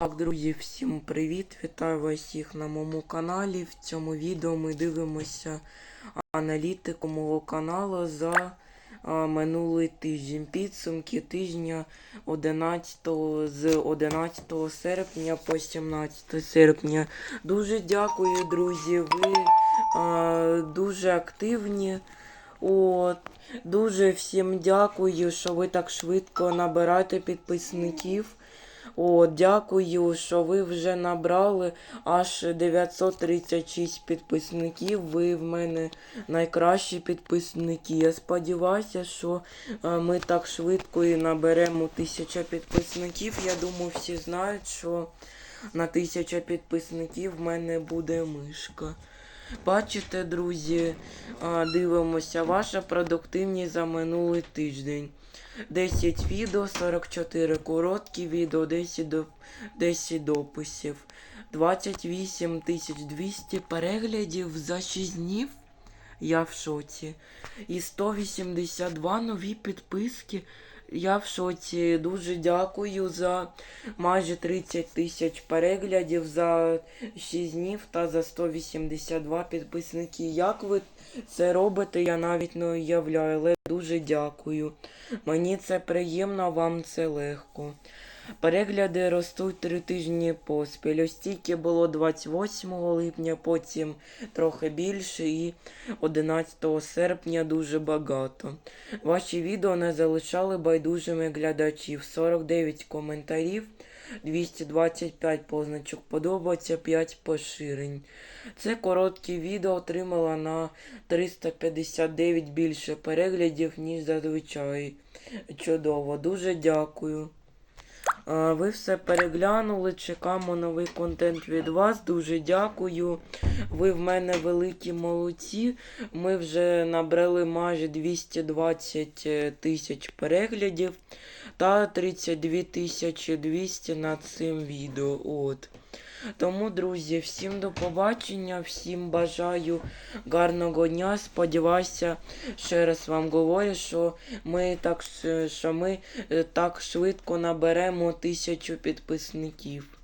Так, друзі, всім привіт! Вітаю вас всіх на моєму каналі. В цьому відео ми дивимося аналітику мого каналу за а, минулий тиждень. Підсумки тижня 11, з 11 серпня по 17 серпня. Дуже дякую, друзі. Ви а, дуже активні. От, дуже всім дякую, що ви так швидко набираєте підписників. О, дякую, що ви вже набрали аж 936 підписників. Ви в мене найкращі підписники. Я сподіваюся, що е, ми так швидко і наберемо 1000 підписників. Я думаю, всі знають, що на 1000 підписників в мене буде мишка. Бачите, друзі, дивимося, ваша продуктивність за минулий тиждень. 10 відео, 44 короткі відео, 10, до, 10 дописів, 28 200 переглядів за 6 днів. Я в шоці. І 182 нові підписки. Я в шоці. Дуже дякую за майже 30 тисяч переглядів за 6 днів та за 182 підписники. Як ви це робите, я навіть не уявляю, але дуже дякую. Мені це приємно, вам це легко. Перегляди ростуть три тижні поспіль. Ось тільки було 28 липня, потім трохи більше і 11 серпня дуже багато. Ваші відео не залишали байдужими глядачів. 49 коментарів, 225 позначок подобається, 5 поширень. Це короткі відео отримала на 359 більше переглядів, ніж зазвичай. Чудово, дуже дякую. А, Ви все переглянули, чекаємо новий контент від вас. Дуже дякую. Ви в мене великі молодці. Ми вже набрали майже 220 тисяч переглядів та 32 тисячі 200 над цим відео. От. Тому, друзі, всім до побачення, всім бажаю гарного дня. Сподіваюся, ще раз вам говорю, що ми так, ш- що ми е, так швидко наберемо тисячу підписників.